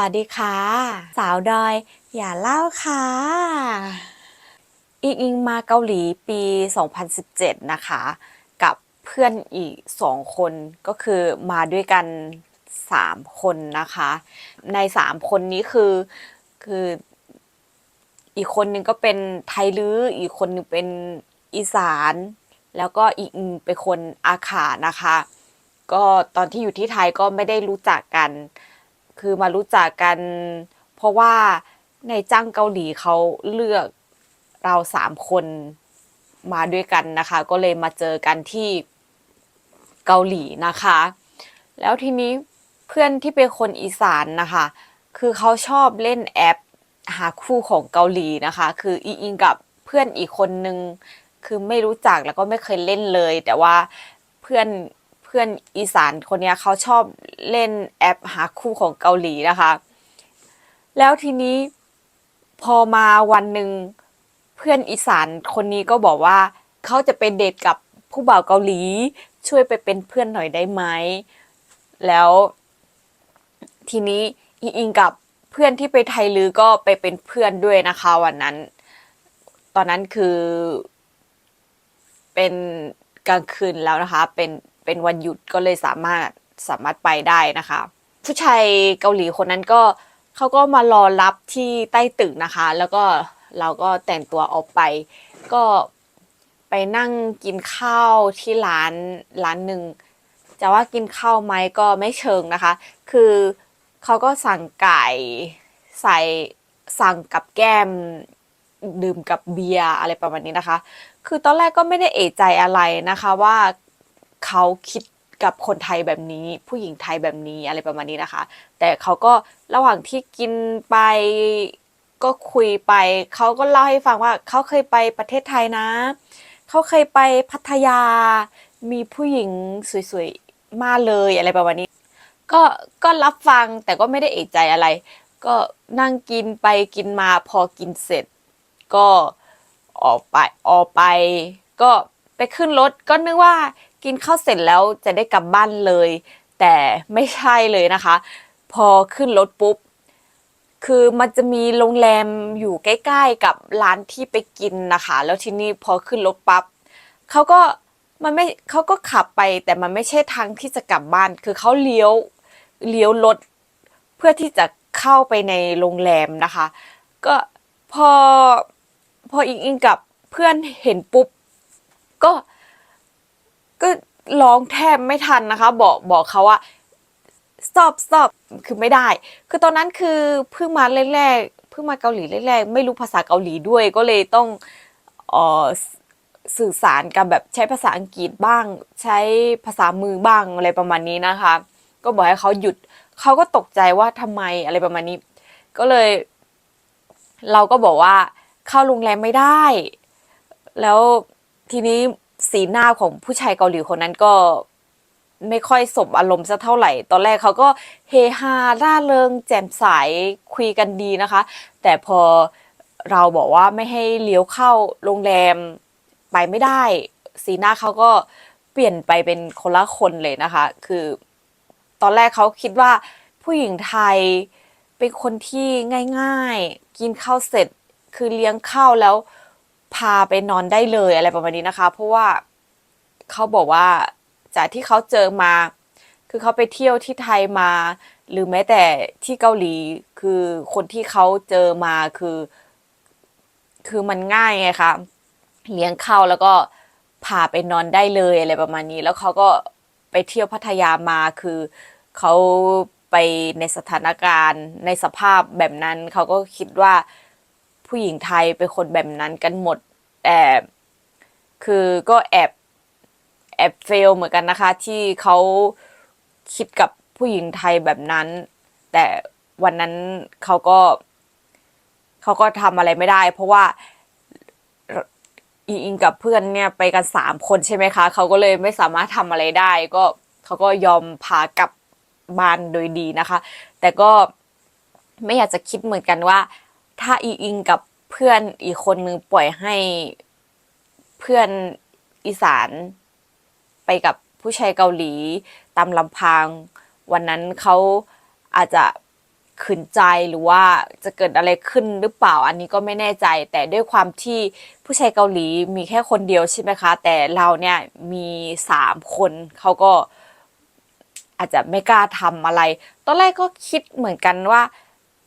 วัสดีค่ะ สาวดอย อย่าเล่าค่ะ อิงอิงมาเกาหลีปี 2017 นะคะ กับเพื่อนอีกสองคนก็คือมาด้วยกัน 3 คนนะคะ ใน 3 คนนี้คือคืออีกคนนึงก็เป็นไทยลื้ออีกคนนึงเป็นอีสาน แล้วก็อีกหนึ่งเป็นคนอาขานะคะ ก็ตอนที่อยู่ที่ไทยก็ไม่ได้รู้จักกัน คือมารู้จักกัน เพราะว่าในจ้างเกาหลีเขาเลือกเราสามคนมาด้วยกันนะคะ ก็เลยมาเจอกันที่เกาหลีนะคะ แล้วทีนี้เพื่อนที่เป็นคนอีสานนะคะ คือเขาชอบเล่นแอปหาคู่ของเกาหลีนะคะ คืออีอิงกับเพื่อนอีกคนนึง คือไม่รู้จักแล้วก็ไม่เคยเล่นเลย แต่ว่าเพื่อน พื่อนอีสานคนนี้เขาชอบเล่นแอปหาคู่ของเกาหลีนะคะ แล้วทีนี้พอมาวันหนึ่งเพื่อนอีสานคนนี้ก็บอกว่าเขาจะไปเดทกับผู้บ่าวเกาหลี ช่วยไปเป็นเพื่อนหน่อยได้ไหมแล้ว ทีนี้อิงอิงกับเพื่อนที่ไปไทยลือก็ไปเป็นเพื่อนด้วยนะคะวันนั้น ตอนนั้นคือเป็นกลางคืนแล้วนะคะ เป็น เป็นวันหยุดก็เลยสามารถสามารถไปได้นะคะ ผู้ชายเกาหลีคนนั้นก็เขาก็มารอรับที่ใต้ตึกนะคะ แล้วก็เราก็แต่งตัวออกไป ก็ไปนั่งกินข้าวที่ร้านร้านหนึ่งจะว่ากินข้าวไหมก็ไม่เชิงนะคะ คือเขาก็สั่งไก่ใส่สั่งกับแก้มดื่มกับเบียร์อะไรประมาณนี้นะคะ คือตอนแรกก็ไม่ได้เอะใจอะไรนะคะว่า เขาคิดกับคนไทยแบบนี้ ผู้หญิงไทยแบบนี้อะไรประมาณนี้นะคะ แต่เขาก็ระหว่างที่กินไปก็คุยไป เขาก็เล่าให้ฟังว่าเขาเคยไปประเทศไทยนะ เขาเคยไปพัทยา มีผู้หญิงสวยๆ มากเลยอะไรประมาณนี้ ก็ก็รับฟังแต่ก็ไม่ได้เอะใจอะไร ก็นั่งกินไปกินมาพอกินเสร็จ ก็ออกไปออกไป ก็ ไปขึ้นรถก็นึกว่ากินข้าวเสร็จแล้วจะได้กลับบ้านเลย แต่ไม่ใช่เลยนะคะ พอขึ้นรถปุ๊บ คือมันจะมีโรงแรมอยู่ใกล้ๆกับร้านที่ไปกินนะคะ แล้วทีนี้พอขึ้นรถปั๊บเขาก็มันไม่เขาก็ขับไป แต่มันไม่ใช่ทางที่จะกลับบ้าน คือเขาเลี้ยวเลี้ยวรถเพื่อที่จะเข้าไปในโรงแรมนะคะ ก็พอพออิงอิงกับเพื่อนเห็นปุ๊บ ก็ ก็ร้องแทบไม่ทันนะคะ บอกบอกเขาว่า stop stop คือไม่ได้ คือตอนนั้นคือเพิ่งมาแรกๆเพิ่งมาเกาหลีแรกๆไม่รู้ภาษาเกาหลีด้วย ก็เลยต้องออสื่อสารกันแบบใช้ภาษาอังกฤษบ้าง ใช้ภาษามือบ้างอะไรประมาณนี้นะคะ ก็บอกให้เขาหยุดเขาก็ตกใจว่าทำไมอะไรประมาณนี้ ก็เลย เราก็บอกว่าเข้าโรงแรมไม่ได้ แล้ว ทีนี้สีหน้าของผู้ชายเกาหลีคนนั้นก็ไม่ค่อยสมอารมณ์สักเท่าไหร่ ตอนแรกเขาก็เฮฮาร่าเริงแจ่มใสคุยกันดีนะคะ แต่พอเราบอกว่าไม่ให้เลี้ยวเข้าโรงแรมไปไม่ได้ สีหน้าเขาก็เปลี่ยนไปเป็นคนละคนเลยนะคะ คือ ตอนแรกเขาคิดว่าผู้หญิงไทยเป็นคนที่ง่าย ๆ กินข้าวเสร็จคือเลี้ยงข้าวแล้ว พาไปนอนได้เลยอะไรประมาณนี้นะคะ เพราะว่าเขาบอกว่าจากที่เขาเจอมา คือเขาไปเที่ยวที่ไทยมา หรือแม้แต่ที่เกาหลีคือคนที่เขาเจอมาคือ คือมันง่ายไงคะเลี้ยงข้าวแล้วก็พาไปนอนได้เลยอะไรประมาณนี้ แล้วเขาก็ไปเที่ยวพัทยามาคือเขาไปในสถานการณ์ในสภาพแบบนั้นเขาก็คิดว่า ผู้หญิงไทยเป็นคนแบบนั้นกันหมดแต่คือก็แอบแอบเฟลเหมือนกันนะคะ ที่เขาคิดกับผู้หญิงไทยแบบนั้น แต่วันนั้นเขาก็เขาก็ทำอะไรไม่ได้ เพราะว่าอิงอิงกับเพื่อนเนี่ยไปกันสามคนใช่ไหมคะเขาก็เลยไม่สามารถทำอะไรได้ ก็เขาก็ยอมพากลับบ้านโดยดีนะคะ แต่ก็ไม่อยากจะคิดเหมือนกันว่า ถ้าอิงอิงกับเพื่อนอีกคนนึงปล่อยให้เพื่อนอีสานไปกับผู้ชายเกาหลีตามลำพัง วันนั้นเขาอาจจะขืนใจหรือว่าจะเกิดอะไรขึ้นหรือเปล่าอันนี้ก็ไม่แน่ใจ แต่ด้วยความที่ผู้ชายเกาหลีมีแค่คนเดียวใช่ไหมคะ แต่เราเนี่ยมีสามคนเขาก็อาจจะไม่กล้าทำอะไร ตอนแรกก็คิดเหมือนกันว่า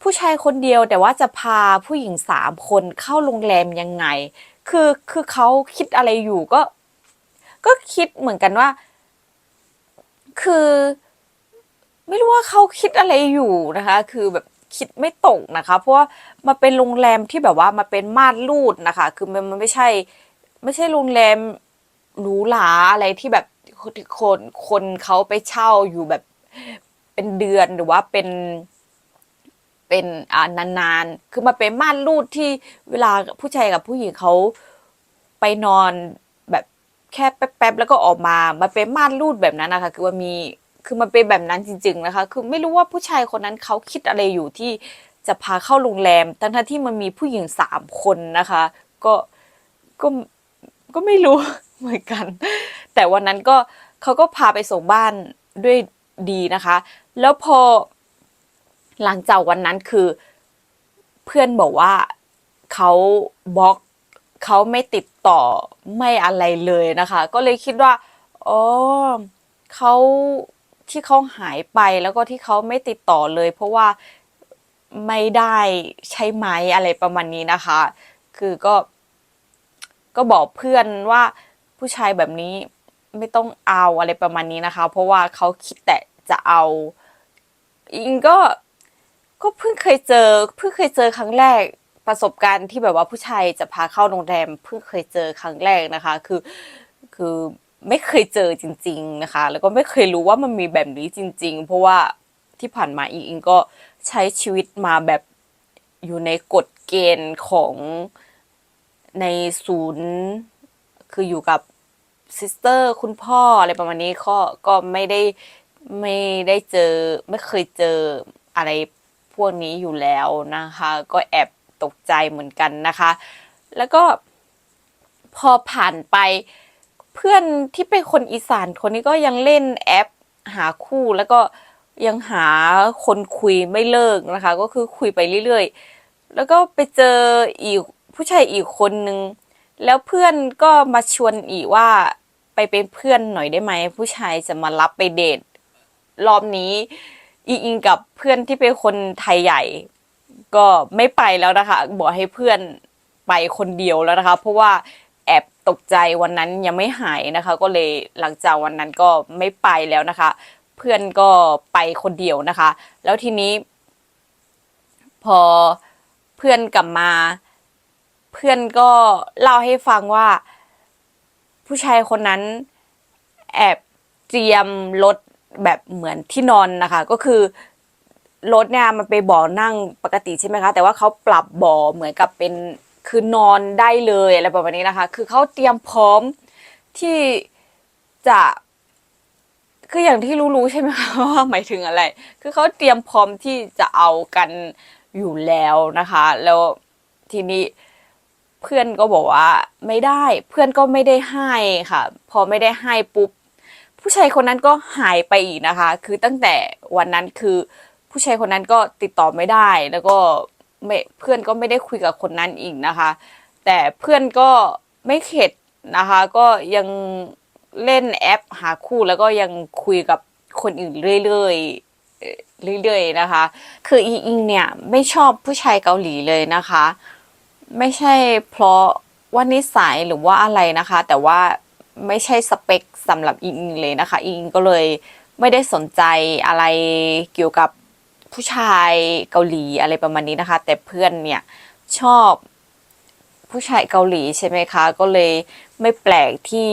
ผู้ชายคนเดียวแต่ว่าจะพาผู้หญิงสามคนเข้าโรงแรมยังไง คือคือเขาคิดอะไรอยู่ก็ ก็คิดเหมือนกันว่า คือ ไม่รู้ว่าเขาคิดอะไรอยู่นะคะ คือแบบคิดไม่ตกนะคะ เพราะว่ามาเป็นโรงแรมที่แบบว่ามาเป็นมานรูดนะคะ คือมันมันไม่ใช่ ไม่ใช่โรงแรมหรูหราอะไรที่แบบคนคนเขาไปเช่าอยู่แบบเป็นเดือนหรือว่าเป็น เป็นอ่านานๆ คือมาเป็นม่านรูดที่เวลาผู้ชายกับผู้หญิงเขาไปนอนแบบแค่แป๊บๆแล้วก็ออกมามาเป็นม่านรูดแบบนั้นนะคะ คือว่ามีคือมันเป็นแบบนั้นจริง ๆนะคะ คือไม่รู้ว่าผู้ชายคนนั้นเขาคิดอะไรอยู่ที่จะพาเข้าโรงแรมทั้งที่มันมีผู้หญิงสามคนนะคะ ก็ก็ก็ไม่รู้เหมือนกัน แต่วันนั้นก็เขาก็พาไปส่งบ้านด้วยดีนะคะ แล้วพอ หลังจากวันนั้นคือเพื่อนบอกว่าเขาบล็อกเขาไม่ติดต่อไม่อะไรเลยนะคะ ก็เลยคิดว่าอ๋อเขาที่เขาหายไปแล้วก็ที่เขาไม่ติดต่อเลย เพราะว่าไม่ได้ใช่ไหมอะไรประมาณนี้นะคะ คือก็ ก็บอกเพื่อนว่าผู้ชายแบบนี้ไม่ต้องเอาอะไรประมาณนี้นะคะ เพราะว่าเขาคิดแต่จะเอาอิงก็ ก็เพิ่งเคยเจอ เพิ่งเคยเจอครั้งแรกประสบการณ์ที่แบบว่าผู้ชายจะพาเข้าโรงแรมเพิ่งเคยเจอครั้งแรกนะคะ คือคือไม่เคยเจอจริง ๆนะคะ แล้วก็ไม่เคยรู้ว่ามันมีแบบนี้จริง ๆ เพราะว่าที่ผ่านมาอิงอิงก็ใช้ชีวิตมาแบบอยู่ในกฎเกณฑ์ของในศูนย์คืออยู่กับซิสเตอร์คุณพ่ออะไรประมาณนี้ก็ก็ไม่ได้ไม่ได้เจอไม่เคยเจออะไร พวกนี้อยู่แล้วนะคะ ก็แอบตกใจเหมือนกันนะคะ แล้วก็พอผ่านไปเพื่อนที่เป็นคนอีสานคนนี้ก็ยังเล่นแอปหาคู่แล้วก็ยังหาคนคุยไม่เลิกนะคะ ก็คือคุยไปเรื่อยๆ แล้วก็ไปเจออีกผู้ชายอีกคนนึง แล้วเพื่อนก็มาชวนอีกว่าไปเป็นเพื่อนหน่อยได้ไหมผู้ชายจะมารับไปเดทรอบนี้ อิงอิงกับเพื่อนที่เป็นคนไทยใหญ่ ก็ไม่ไปแล้วนะคะ บอกให้เพื่อนไปคนเดียวแล้วนะคะ เพราะว่าแอบตกใจวันนั้นยังไม่หายนะคะ ก็เลยหลังจากวันนั้นก็ไม่ไปแล้วนะคะ เพื่อนก็ไปคนเดียวนะคะ แล้วทีนี้ พอเพื่อนกลับมา เพื่อนก็เล่าให้ฟังว่า ผู้ชายคนนั้น แอบเตรียมรถ แบบเหมือนที่นอนนะคะ ก็คือรถเนี่ยมันไปบ่อนั่งปกติใช่ไหมคะ แต่ว่าเขาปรับบ่อเหมือนกับเป็นคือนอนได้เลยอะไรประมาณนี้นะคะ คือเขาเตรียมพร้อมที่จะคืออย่างที่รู้ๆใช่ไหมคะว่าหมายถึงอะไร คือเขาเตรียมพร้อมที่จะเอากันอยู่แล้วนะคะ แล้วทีนี้เพื่อนก็บอกว่าไม่ได้ เพื่อนก็ไม่ได้ให้ค่ะ พอไม่ได้ให้ปุ๊บ ผู้ชายคนนั้นก็หายไปอีกนะคะ คือตั้งแต่วันนั้นคือผู้ชายคนนั้นก็ติดต่อไม่ได้ แล้วก็ไม่เพื่อนก็ไม่ได้คุยกับคนนั้นอีกนะคะ แต่เพื่อนก็ไม่เข็ดนะคะ ก็ยังเล่นแอปหาคู่แล้วก็ยังคุยกับคนอื่นเรื่อยๆเรื่อยๆนะคะ คืออิงอิงเนี่ยไม่ชอบผู้ชายเกาหลีเลยนะคะ ไม่ใช่เพราะว่านิสัยหรือว่าอะไรนะคะ แต่ว่า ไม่ใช่สเปคสำหรับอิงเลยนะคะอิงอิงก็เลยไม่ได้สนใจอะไรเกี่ยวกับผู้ชายเกาหลีอะไรประมาณนี้นะคะ แต่เพื่อนเนี่ยชอบผู้ชายเกาหลีใช่ไหมคะ ก็เลยไม่แปลกที่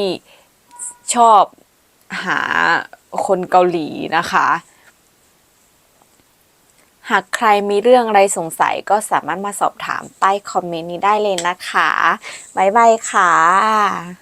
ชอบหาคนเกาหลีนะคะ หากใครมีเรื่องอะไรสงสัยก็สามารถมาสอบถามใต้คอมเมนต์นี้ได้เลยนะคะ บ๊ายบายค่ะ